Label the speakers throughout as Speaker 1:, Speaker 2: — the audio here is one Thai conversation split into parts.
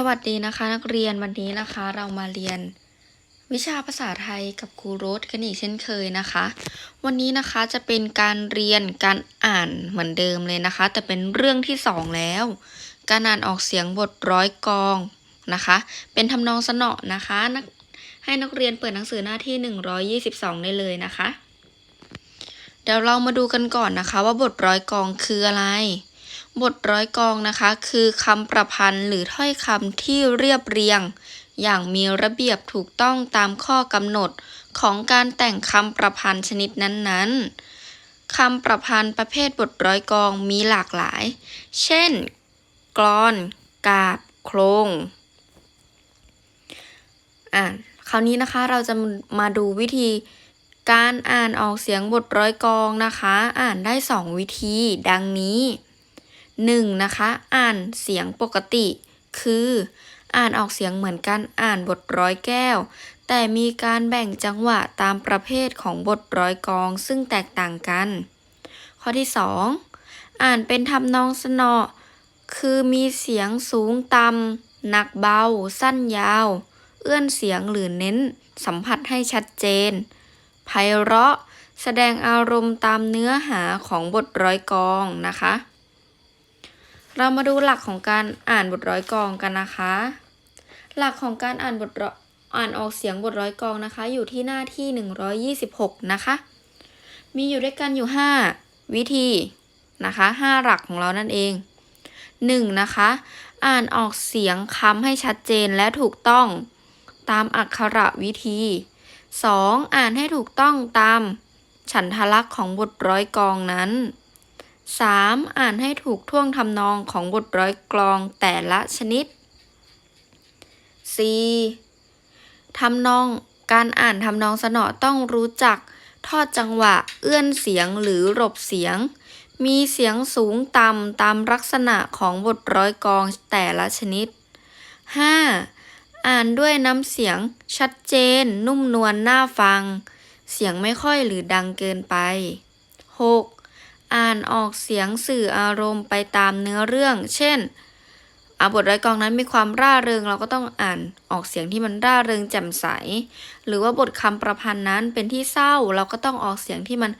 Speaker 1: สวัสดีนะคะนักเรียนวันนี้นะคะเรามาเรียน วิชาภาษาไทยกับครูโรสกันอีกเช่นเคยนะคะ วันนี้นะคะจะเป็นการเรียนการอ่านเหมือนเดิมเลยนะคะ แต่เป็นเรื่องที่สองแล้ว การอ่านออกเสียงบทร้อยกองนะคะ เป็นทำนองสนอนะคะนักให้นักเรียนเปิดหนังสือหน้าที่ 122 ได้เลยนะคะ เดี๋ยวเรามาดูกันก่อนนะคะ ว่าบทร้อยกองคืออะไร บทร้อยกองนะคะ คือคำประพันธ์หรือถ้อยคำที่เรียบเรียง อย่างมีระเบียบถูกต้องตามข้อกำหนดของการแต่งคำประพันธ์ชนิดนั้นๆคำประพันธ์ประเภทบทร้อยกองมีหลากหลาย เช่นกลอน กาบ โครงอะคราวนี้นะคะเราจะมาดูวิธีการอ่านออกเสียงบทร้อยกองนะคะ อ่านได้สองวิธีดังนี้ 1. นะคะ อ่านเสียงปกติ คือ อ่านออกเสียงเหมือนการอ่านบทร้อยแก้ว แต่มีการแบ่งจังหวะตามประเภทของบทร้อยกอง ซึ่งแตกต่างกัน ข้อที่ 2. อ่านเป็นทำนองสนอ คือมีเสียงสูงต่ำหนักเบา สั้นยาว เอื้อนเสียงหรือเน้น สัมผัสให้ชัดเจนไพเราะแสดงอารมณ์ตามเนื้อหาของบทร้อยกองนะคะ เรามาดูหลักของการอ่านบทร้อยกองกันนะคะ หลักของการอ่านบทอ,อ่านออกเสียงบทร้อยกองนะคะ อยู่ที่หน้าที่ 126 นะคะ มีอยู่ด้วยกันอยู่ 5 วิธีนะคะ 5 หลักของเรานั่นเอง 1. นะคะ อ่านออกเสียงคำให้ชัดเจนและถูกต้องตามอักขระวิธี 2. อ่านให้ถูกต้องตามฉันทลักษณ์ของบทร้อยกองนั้น 3. อ่านให้ถูกท่วงทำนองของบทร้อยกลองแต่ละชนิด 4. ทำนองการอ่านทำนองสนอต้องรู้จัก ทอดจังหวะ เอื้อนเสียงหรือหลบเสียง มีเสียงสูงต่ำตามลักษณะของบทร้อยกลองแต่ละชนิด 5. อ่านด้วยน้ำเสียงชัดเจน นุ่มนวลน่าฟัง เสียงไม่ค่อยหรือดังเกินไป 6. อ่านออกเสียงสื่ออารมณ์ไปตามเนื้อเรื่อง เช่นอาบทร้อยกองนั้นมีความร่าเริงเราก็ต้องอ่านออกเสียงที่มันร่าเริงแจ่มใส หรือว่าบทคำประพันธ์นั้นเป็นที่เศร้าเราก็ต้องออกเสียงที่มัน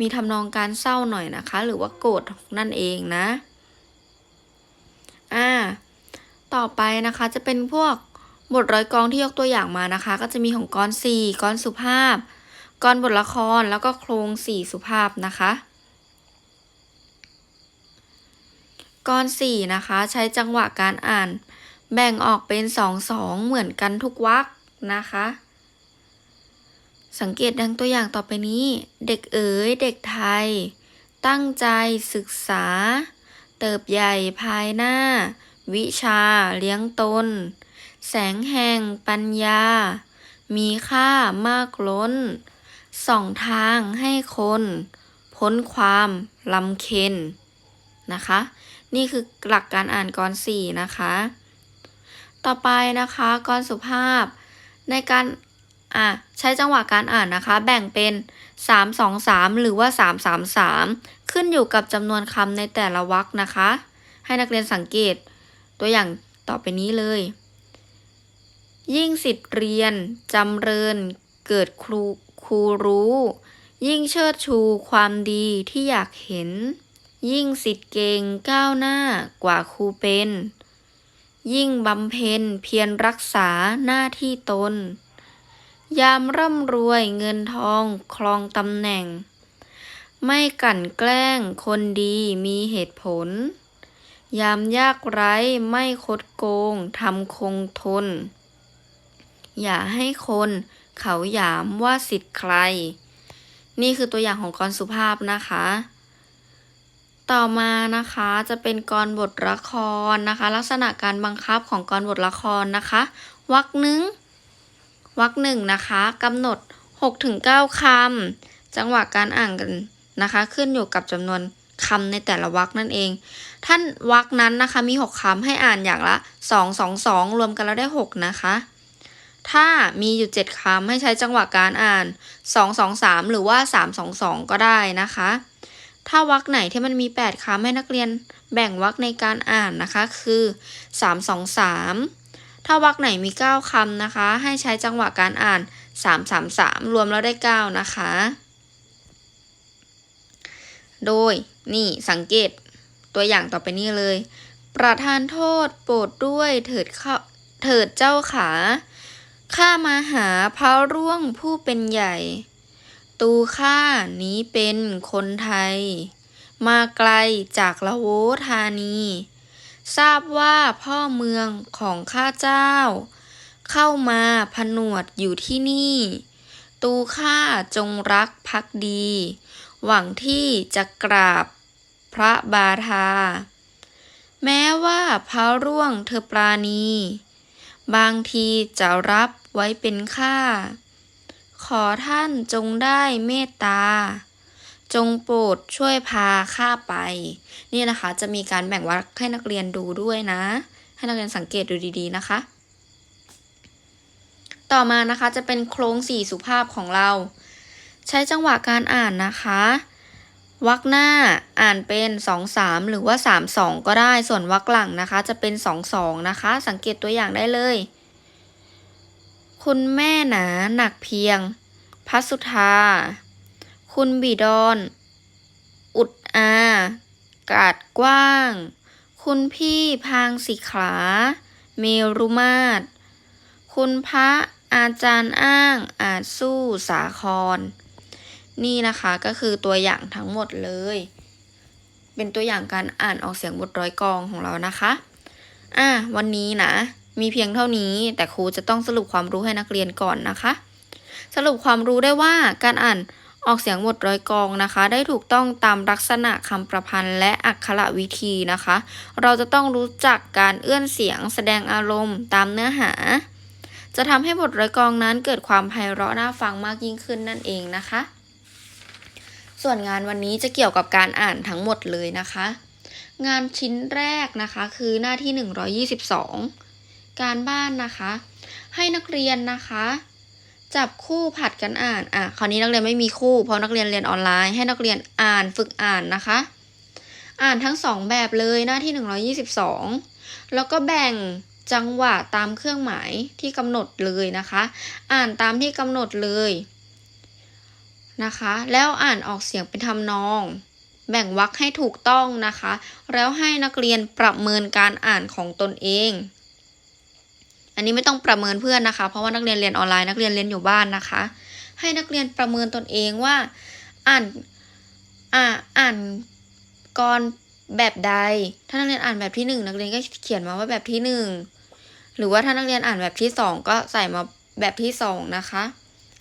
Speaker 1: มีทำนองการเศร้าหน่อยนะคะ หรือว่าโกรธนั่นเองนะอ่าต่อไปนะคะจะเป็นพวกบทร้อยกองที่ยกตัวอย่างมานะคะ ก็จะมีของกรสี่กรสุภาพกรบทละครแล้วก็โครงสี่สุภาพนะคะ กรสี่นะคะ ใช้จังหวะการอ่าน แบ่งออกเป็นสองสองเหมือนกันทุกวรรคนะคะ สังเกตดังตัวอย่างต่อไปนี้ เด็กเอ๋ยเด็กไทย ตั้งใจศึกษา เติบใหญ่ภายหน้า วิชาเลี้ยงตน แสงแห่งปัญญา มีค่ามากล้นส่องทางให้คน พ้นความลำเค็นนะคะ นี่คือหลักการอ่านกรสี่นะคะ ต่อไปนะคะกรสุภาพ ในการอะใช้จังหวะการอ่านนะคะ แบ่งเป็น 3 2 3 หรือว่า 3 3 3 ขึ้นอยู่กับจำนวนคำในแต่ละวรรคนะคะ ให้นักเรียนสังเกตตัวอย่างต่อไปนี้เลย ยิ่งสิทธิ์เรียนจำเริญ เกิดครูครูรู้ ยิ่งเชิดชูความดีที่อยากเห็น ยิ่งสิทธิ์เก่งก้าวหน้ากว่าครูเป็น ยิ่งบำเพ็ญเพียรรักษาหน้าที่ตน ยามร่ำรวยเงินทองครองตำแหน่ง ไม่กลั่นแกล้งคนดีมีเหตุผล ยามยากไร้ไม่คดโกงทำคงทน อย่าให้คนเขาหยามว่าสิทธิ์ใคร นี่คือตัวอย่างของกรสุภาพนะคะ ต่อมานะคะจะเป็นกรบทละครนะคะ ลักษณะการบังคับของกรบทละครนะคะวรรคหนึ่งวรรคหนึ่งนะคะกำหนด 6-9คำจังหวะการอ่านกันนะคะ ขึ้นอยู่กับจำนวนคำในแต่ละวรรคนั่นเอง ท่านวรรคนั้นนะคะมี 6คำให้อ่านอย่างละ 2 2 2 รวมกันแล้วได้ 6 นะคะ ถ้ามีอยู่ 7คำให้ใช้จังหวะการอ่าน 2 2 3 หรือว่า 3 2 2 ก็ได้นะคะ ถ้าวรรคไหนที่มันมี 8 คำให้นักเรียนแบ่งวรรคในการอ่านนะคะ คือ 3 2 3 ถ้าวรรคไหนมีเก้าคำนะคะ ให้ใช้จังหวะการอ่านสามสามสามรวมแล้วได้เก้านะคะ โดยนี่สังเกตตัวอย่างต่อไปนี้เลย ประทานโทษโปรดด้วยเถิดเข้าเถิดเจ้าขา ข้ามาหาพระร่วงผู้เป็นใหญ่ ตูข้านี้เป็นคนไทย มาไกลจากละโวธานี ทราบว่าพ่อเมืองของข้าเจ้า เข้ามาผนวดอยู่ที่นี่ ตูข้าจงรักภักดี หวังที่จะกราบพระบาทา แม้ว่าพระร่วงเธอปราณี บางทีจะรับไว้เป็นข้า ขอท่านจงได้เมตตา จงโปรดช่วยพาข้าไป นี่นะคะจะมีการแบ่งวรรคให้นักเรียนดูด้วยนะ ให้นักเรียนสังเกตดูดีๆนะคะ ต่อมานะคะจะเป็นโครงสี่สุภาพของเรา ใช้จังหวะการอ่านนะคะวรรคหน้าอ่านเป็นสองสามหรือว่าสามสองก็ได้ ส่วนวรรคหลังนะคะ จะเป็นสองสองนะคะ สังเกตตัวอย่างได้เลย คุณแม่หนาหนักเพียง พัสุธา คุณบิดอน อุดอา กาดกว้าง คุณพี่พางสิขา เมรุมาตร คุณพระอาจารย์อ้างอาจสู้สาคร นี่นะคะก็คือตัวอย่างทั้งหมดเลย เป็นตัวอย่างการอ่านออกเสียงบทร้อยกรองของเรานะคะ อะวันนี้นะ มีเพียงเท่านี้ แต่ครูจะต้องสรุปความรู้ให้นักเรียนก่อนนะคะ สรุปความรู้ได้ว่าการอ่านออกเสียงบทร้อยกรองนะคะ ได้ถูกต้องตามลักษณะคำประพันธ์และอักขระวิธีนะคะ เราจะต้องรู้จักการเอื้อนเสียงแสดงอารมณ์ตามเนื้อหา จะทำให้บทร้อยกรองนั้นเกิดความไพเราะน่าฟังมากยิ่งขึ้นนั่นเองนะคะ ส่วนงานวันนี้จะเกี่ยวกับการอ่านทั้งหมดเลยนะคะ งานชิ้นแรกนะคะคือหน้าที่ 122 การบ้านนะคะ ให้นักเรียนนะคะ จับคู่ผัดกันอ่านอะคราวนี้นักเรียนไม่มีคู่เพราะนักเรียนเรียนออนไลน์ ให้นักเรียนอ่านฝึกอ่านนะคะ อ่านทั้งสองแบบเลยหน้าที่ 122 แล้วก็แบ่งจังหวะตามเครื่องหมายที่กำหนดเลยนะคะ อ่านตามที่กำหนดเลยนะคะ แล้วอ่านออกเสียงเป็นทำนอง แบ่งวรรคให้ถูกต้องนะคะ แล้วให้นักเรียนประเมินการอ่านของตนเอง อันนี้ไม่ต้องประเมินเพื่อนนะคะ เพราะว่านักเรียนเรียนออนไลน์นักเรียนเรียนอยู่บ้านนะคะ ให้นักเรียนประเมินตนเองว่า อ่านอ่าอ่านกรแบบใด ถ้านักเรียนอ่านแบบที่หนึ่งนักเรียนก็เขียนมาว่าแบบที่หนึ่งหรือว่าถ้านักเรียนอ่านแบบที่สองก็ใส่มาแบบที่สองนะคะ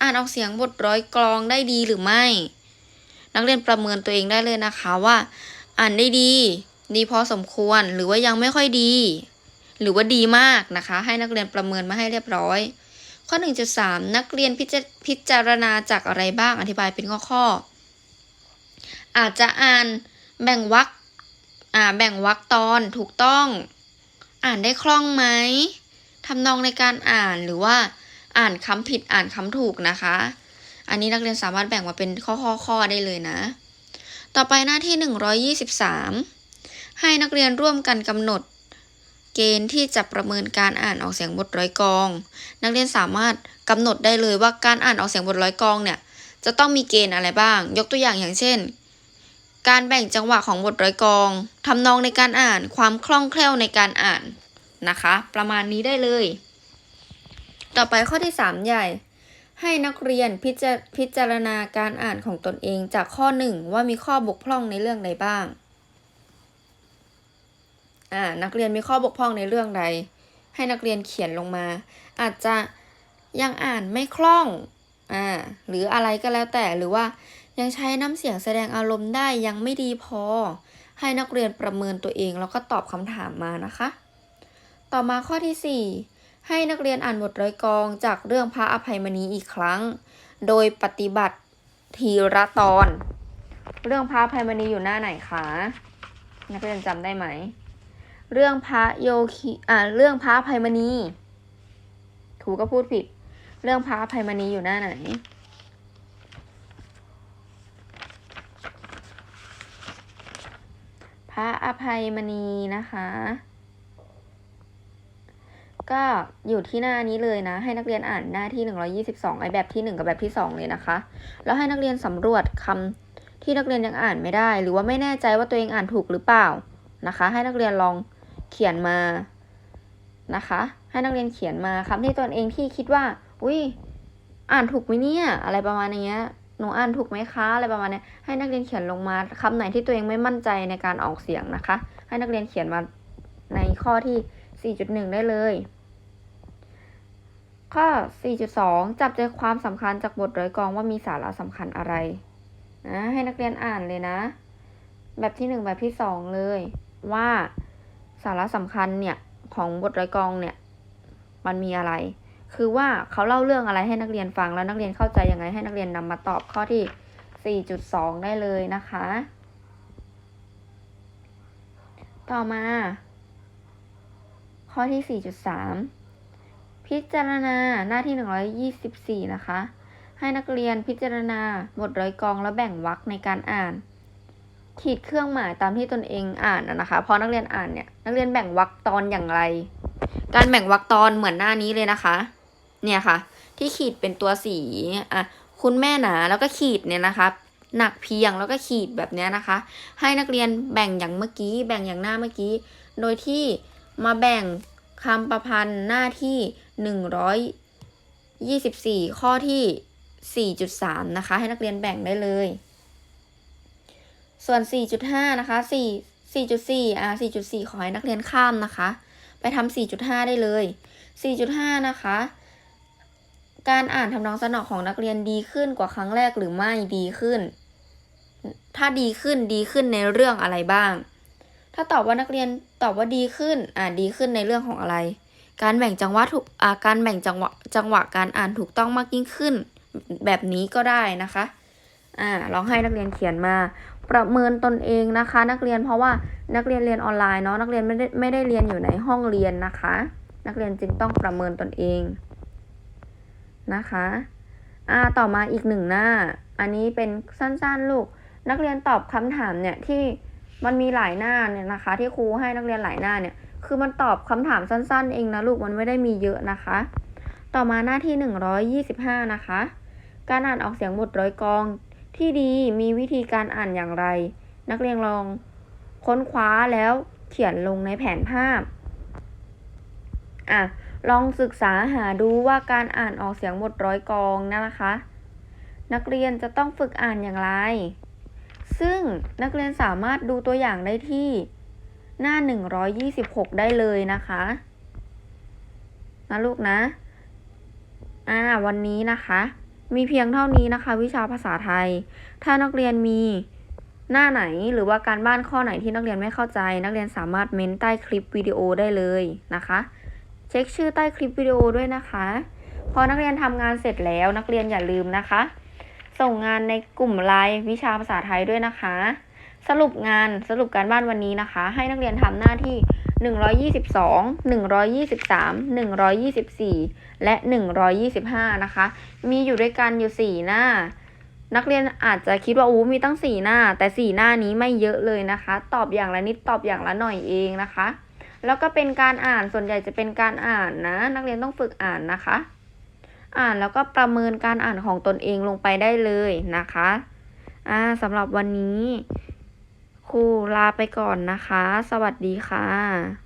Speaker 1: อ่านออกเสียงบทร้อยกลองได้ดีหรือไม่ นักเรียนประเมินตัวเองได้เลยนะคะว่า อ่านได้ดี ดีพอสมควรหรือว่ายังไม่ค่อยดี หรือว่าดีมากนะคะ ให้นักเรียนประเมินมาให้เรียบร้อย ข้อ 1.3 นักเรียนพิจพิจารณาจากอะไรบ้างอธิบายเป็นข้อข้อ อาจจะอ่านแบ่งวรรคอ่าแบ่งวรรคตอนถูกต้อง อ่านได้คล่องไหมทำนองในการอ่านหรือว่าอ่านคำผิดอ่านคำถูกนะคะ อันนี้นักเรียนสามารถแบ่งมาเป็นข้อข้อข้อได้เลยนะ ต่อไปหน้าที่ 123 ให้นักเรียนร่วมกันกำหนด เกณฑ์ที่จะประเมินการอ่านออกเสียงบทร้อยกรอง นักเรียนสามารถกำหนดได้เลยว่าการอ่านออกเสียงบทร้อยกรองเนี่ยจะต้องมีเกณฑ์อะไรบ้าง ยกตัวอย่างอย่างเช่น การแบ่งจังหวะของบทร้อยกรองทำนองในการอ่านความคล่องแคล่วในการอ่านนะคะ ประมาณนี้ได้เลย ต่อไปข้อที่ 3 ใหญ่ ให้นักเรียนพิจารพิจารณาการอ่านของตนเองจากข้อ 1 ว่ามีข้อบกพร่องในเรื่องใดบ้าง อ่านักเรียนมีข้อบกพร่องในเรื่องใด ให้นักเรียนเขียนลงมา อาจจะยังอ่านไม่คล่องอ่าหรืออะไรก็แล้วแต่หรือว่ายังใช้น้ำเสียงแสดงอารมณ์ได้ยังไม่ดีพอ ให้นักเรียนประเมินตัวเองแล้วก็ตอบคำถามมานะคะ ต่อมาข้อที่ 4 ให้นักเรียนอ่านบทร้อยกองจากเรื่องพระอภัยมณีอีกครั้ง โดยปฏิบัติทีละตอน เรื่องพระอภัยมณีอยู่หน้าไหนคะ นักเรียนจำได้ไหม เรื่องพระโยคีอ่าเรื่องพระอภัยมณีถูก็พูดผิด เรื่องพระอภัยมณีอยู่หน้าไหน พระอภัยมณีนะคะ ก็อยู่ที่หน้านี้เลยนะ ให้นักเรียนอ่านหน้าที่ 122 ไอแบบที่ 1 กับแบบที่ 2 เลยนะคะ แล้วให้นักเรียนสำรวจคำที่นักเรียนยังอ่านไม่ได้ หรือว่าไม่แน่ใจว่าตัวเองอ่านถูกหรือเปล่านะคะ ให้นักเรียนลอง เขียนมานะคะ ให้นักเรียนเขียนมาคำที่ตนเองที่คิดว่า อุ้ยอ่านถูกไหมเนี่ยอะไรประมาณอย่างเงี้ยหนูอ่านถูกไหมคะอะไรประมาณเนี้ยให้นักเรียนเขียนลงมาคำไหนที่ตัวเองไม่มั่นใจในการออกเสียงนะคะ ให้นักเรียนเขียนมาในข้อที่ 4.1 ได้เลย ข้อ 4.2 จับใจความสำคัญจากบทร้อยกองว่ามีสาระสำคัญอะไรนะให้นักเรียนอ่านเลยนะ แบบที่ 1 แบบที่ 2 เลยว่า สาระสำคัญเนี่ยของบทร้อยกองเนี่ยมันมีอะไร คือว่าเขาเล่าเรื่องอะไรให้นักเรียนฟังแล้วนักเรียนเข้าใจยังไงให้นักเรียนนำมาตอบข้อที่ 4.2 ได้เลยนะคะ ต่อมา ข้อที่ 4.3 พิจารณาหน้าที่ 124 นะคะ ให้นักเรียนพิจารณาบทร้อยกองแล้วแบ่งวรรคในการอ่าน ขีดเครื่องหมายตามที่ตนเองอ่านนะคะ พอนักเรียนอ่านเนี่ย นักเรียนแบ่งวรรคตอนอย่างไร การแบ่งวรรคตอนเหมือนหน้านี้เลยนะคะ เนี่ยค่ะ ที่ขีดเป็นตัวสีอะคุณแม่หนาแล้วก็ขีดเนี่ยนะคะหนักเพียงแล้วก็ขีดแบบเนี้ยนะคะ ให้นักเรียนแบ่งอย่างเมื่อกี้ แบ่งอย่างหน้าเมื่อกี้ โดยที่มาแบ่งคำประพันธ์หน้าที่หนึ่งร้อยยี่สิบสี่ข้อที่สี่จุดสามนะคะ ให้นักเรียนแบ่งได้เลย ส่วนสี่จุดห้านะคะสี่สี่จุดสี่อ่าสี่จุดสี่ขอให้นักเรียนข้ามนะคะ ไปทำสี่จุดห้าได้เลยสี่จุดห้านะคะ การอ่านทำนองสนอของนักเรียนดีขึ้นกว่าครั้งแรกหรือไม่ดีขึ้น ถ้าดีขึ้นดีขึ้นในเรื่องอะไรบ้าง ถ้าตอบว่านักเรียนตอบว่าดีขึ้น อ่าดีขึ้นในเรื่องของอะไร การแบ่งจังหวะถูก อ่า การแบ่งจังหวะจังหวะการอ่านถูกต้องมากยิ่งขึ้น แบบนี้ก็ได้นะคะ อ่าลองให้นักเรียนเขียนมา ประเมินตนเองนะคะ นักเรียนเพราะว่านักเรียนเรียนออนไลน์เนาะนักเรียนไม่ได้ไม่ได้เรียนอยู่ในห้องเรียนนะคะ นักเรียนจึงต้องประเมินตนเองนะคะอ่าต่อมาอีกหนึ่งหน้า อันนี้เป็นสั้นๆลูก นักเรียนตอบคำถามเนี่ยที่มันมีหลายหน้าเนี่ยนะคะ ที่ครูให้นักเรียนหลายหน้าเนี่ยคือมันตอบคำถามสั้น ๆ เองนะลูกมันไม่ได้มีเยอะนะคะ ต่อมาหน้าที่หนึ่งร้อยยี่สิบห้านะคะ การอ่านออกเสียงบทร้อยกอง ที่ดีมีวิธีการอ่านอย่างไร นักเรียนลองค้นคว้าแล้วเขียนลงในแผนภาพอะลองศึกษาหาดูว่าการอ่านออกเสียงบทร้อยกองนะคะ นักเรียนจะต้องฝึกอ่านอย่างไร ซึ่งนักเรียนสามารถดูตัวอย่างได้ที่หน้า 126 ได้เลยนะคะนะลูกนะ อ่า วันนี้นะคะ มีเพียงเท่านี้นะคะ วิชาภาษาไทย ถ้านักเรียนมีหน้าไหนหรือว่าการบ้านข้อไหนที่นักเรียนไม่เข้าใจ นักเรียนสามารถเม้นใต้คลิปวิดีโอได้เลยนะคะ เช็คชื่อใต้คลิปวิดีโอด้วยนะคะ พอนักเรียนทำงานเสร็จแล้วนักเรียนอย่าลืมนะคะ ส่งงานในกลุ่มไลน์วิชาภาษาไทยด้วยนะคะ สรุปงานสรุปการบ้านวันนี้นะคะ ให้นักเรียนทำหน้าที่ 122 123 124 และ 125 นะคะ มีอยู่ด้วยกันอยู่ 4 หน้า นักเรียนอาจจะคิดว่าอู้มีตั้ง 4 หน้า แต่ 4 หน้านี้ไม่เยอะเลยนะคะ ตอบอย่างละนิดตอบอย่างละหน่อยเองนะคะ แล้วก็เป็นการอ่านส่วนใหญ่จะเป็นการอ่านนะ นักเรียนต้องฝึกอ่านนะคะ อ่านแล้วก็ประเมินการอ่านของตนเองลงไปได้เลยนะคะอ่าสำหรับวันนี้ ครูลาไปก่อนนะคะ สวัสดีค่ะ